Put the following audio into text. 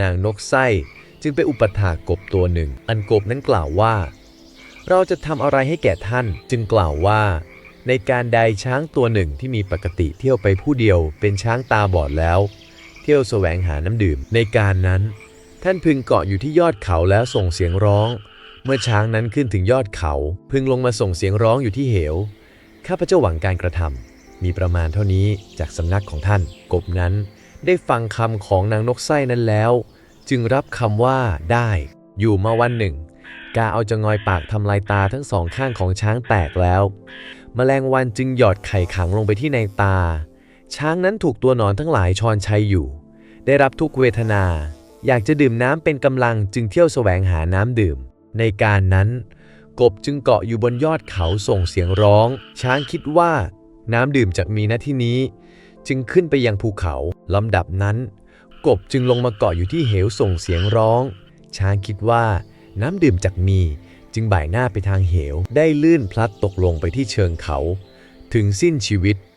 นางนกไส้จึงไปอุปถากกบตัวหนึ่ง อันกบนั้นกล่าวว่า เราจะทำอะไรให้แก่ท่านจึงกล่าวว่า ในการใดช้างตัวหนึ่งที่มีปกติเที่ยวไปผู้เดียวเป็นช้างตาบอดแล้ว เที่ยวแสวงหาน้ำดื่มในการนั้น ท่านพึงเกาะอยู่ที่ยอดเขาแล้วส่งเสียงร้อง เมื่อช้างนั้นขึ้นถึงยอดเขา พึงลงมาส่งเสียงร้องอยู่ที่เหวข้าพเจ้าหวังการกระทำมีประมาณเท่านี้จากสำนักของท่าน กบนั้น ได้ฟังคำของนางนกไส้นั้นแล้ว จึงรับคำว่าได้ อยู่มาวันหนึ่ง กาเอาจะงอยปากทำลายตาทั้งสองข้างของช้างแตกแล้วแมลงวันจึงหยอดไข่ขังลงไปที่ในตา ช้างนั้นถูกตัวหนอนทั้งหลายชอนชัยอยู่ ได้รับทุกเวทนา อยากจะดื่มน้ำเป็นกำลังจึงเที่ยวแสวงหาน้ำดื่ม ในการนั้น กบจึงเกาะอยู่บนยอดเขาส่งเสียงร้อง ช้างคิดว่าน้ำดื่มจากมีณที่นี้ จึงขึ้นไปยังภูเขาลำดับนั้น กบจึงลงมาเกาะอยู่ที่เหวส่งเสียงร้อง ช้างคิดว่าน้ำดื่มจากมี จึงบ่ายหน้าไปทางเหว ได้ลื่นพลัดตกลงไปที่เชิงเขา ถึงสิ้นชีวิต